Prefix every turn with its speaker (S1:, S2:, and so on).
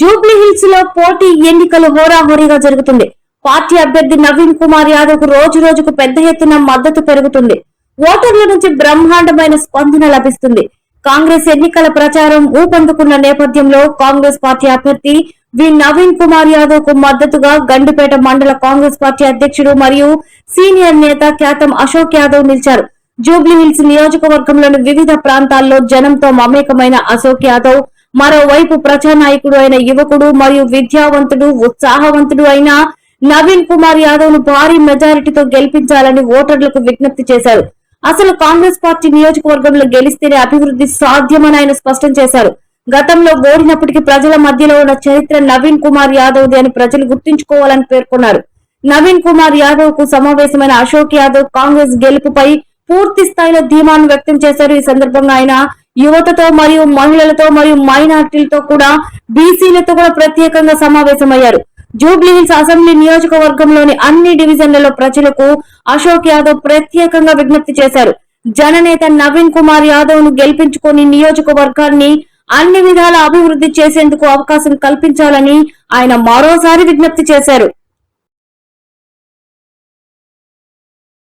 S1: Jubilee హిల్స్లో పోటీ ఎన్నికలు హోరాహోరీగా జరుగుతుంది. పార్టీ అభ్యర్థి నవీన్ కుమార్ యాదవ్కు రోజు రోజుకు పెద్ద ఎత్తున మద్దతు పెరుగుతుంది. ఓటర్ల నుంచి బ్రహ్మాండమైన స్పందన లభిస్తుంది. కాంగ్రెస్ ఎన్నికల ప్రచారం ఊపందుకున్న నేపథ్యంలో కాంగ్రెస్ పార్టీ అభ్యర్థి వి నవీన్ కుమార్ యాదవ్కు మద్దతుగా గండిపేట మండల కాంగ్రెస్ పార్టీ అధ్యక్షుడు మరియు సీనియర్ నేత ఖ్యాతం అశోక్ యాదవ్ నిలిచారు. జూబ్లీ హిల్స్ నియోజకవర్గంలోని వివిధ ప్రాంతాల్లో జనంతో మమేకమైన అశోక్ యాదవ్ మరోవైపు ప్రజానాయకుడు అయిన యువకుడు మరియు విద్యావంతుడు ఉత్సాహవంతుడు అయిన నవీన్ కుమార్ యాదవ్ను భారీ మెజారిటీతో గెలిపించాలని ఓటర్లకు విజ్ఞప్తి చేశారు. అసలు కాంగ్రెస్ పార్టీ నియోజకవర్గంలో గెలిస్తేనే అభివృద్ధి సాధ్యమని ఆయన స్పష్టం చేశారు. గతంలో ఓడినప్పటికీ ప్రజల మధ్యలో ఉన్న చరిత్ర నవీన్ కుమార్ యాదవ్ది అని ప్రజలు గుర్తుంచుకోవాలని పేర్కొన్నారు. నవీన్ కుమార్ యాదవ్కు సమావేశమైన అశోక్ యాదవ్ కాంగ్రెస్ గెలుపుపై పూర్తి స్థాయిలో ధీమాను వ్యక్తం చేశారు. ఈ సందర్భంగా ఆయన యువతతో మరియు మహిళలతో మరియు మైనార్టీలతో కూడా బీసీలతో కూడా ప్రత్యేకంగా సమావేశమయ్యారు. జూబ్లీ హిల్స్ అసెంబ్లీ నియోజకవర్గంలోని అన్ని డివిజన్లలో ప్రజలకు అశోక్ యాదవ్ ప్రత్యేకంగా విజ్ఞప్తి చేశారు. జననేత నవీన్ కుమార్ యాదవ్ను గెలిపించుకొని నియోజకవర్గాన్ని అన్ని విధాల అభివృద్ధి చేసేందుకు అవకాశం కల్పించాలని ఆయన మరోసారి విజ్ఞప్తి చేశారు.